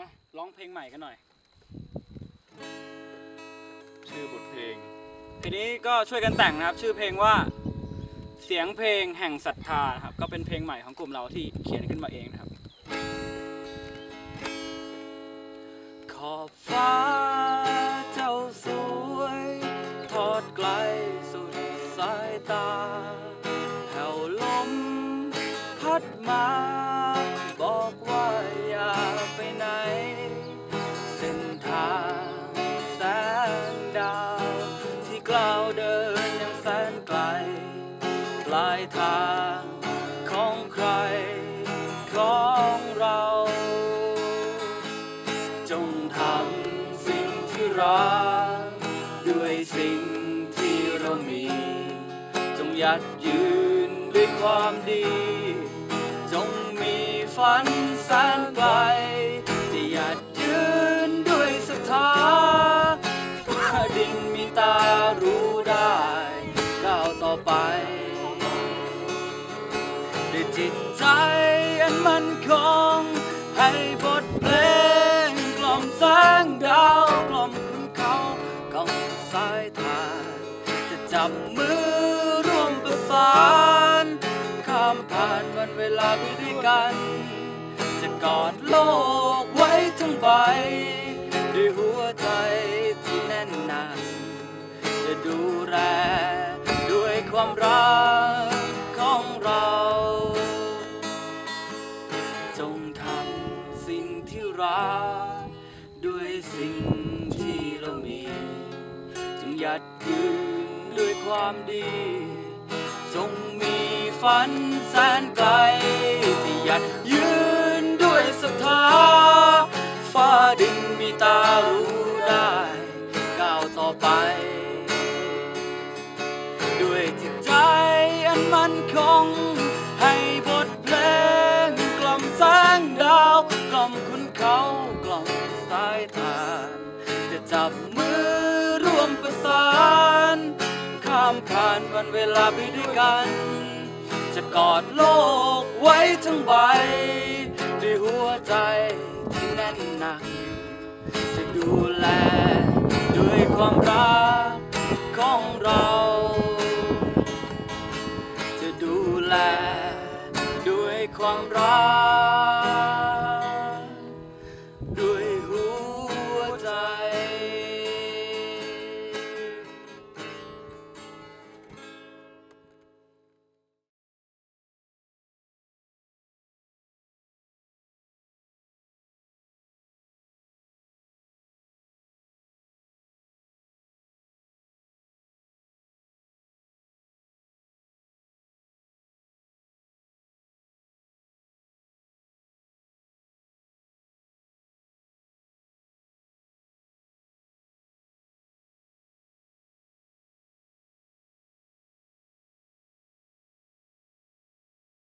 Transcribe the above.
นะร้องเพลงใหม่กันหน่อย ชื่อบทเพลง ทีนี้ก็ช่วยกันแต่งนะครับ ชื่อเพลงว่าเสียงเพลงแห่งศรัทธานะครับ ก็เป็นเพลงใหม่ของกลุ่มเราที่เขียนขึ้นมาเองนะครับ ขอบฟ้าเจ้าสวย ทอดไกลสุดสายตาแผ่วลมพัดมาำสิ่งที่รักด้วยสิ่งที่เรามี จงยัดยืนด้วยความดี จงมีฝันแสนไกลที่ยัดยืนด้วยศรัทธาฟ้าดินมีตารู้ได้ก้าวต่อไปด้วยจิตใจอันมั่นคงให้บทเพลงายทานจะจับมือร่วมประสานข้ามผ่านวันเวลาไปด้วยกัน จะกอดโลกไว้ทั้งใบด้วยหัวใจที่แน่นหนาจะดูแลด้วยความรักของเรา จงทำสิ่งที่รักด้วยสิ่ง ยัดยืนด้วยความดี จงมีฝันแสนไกล ที่ยัดยืนด้วยศรัทธาฟ้าดินมีตารู้ได้ก้าวต่อไป ด้วยจิตใจอันมั่นคง ให้บทเพลงกล่อมแสงดาวกล่อมคุณเขากล่อมสายทาจะจับมือ มประสานข้ามผ่านวันเวลาไปด้วยกัน จะกอดโลกไว้ทั้งใบด้วยหัวใจที่แน่นหนัก จะดูแลด้วยความรักของเรา จะดูแลด้วยความรัก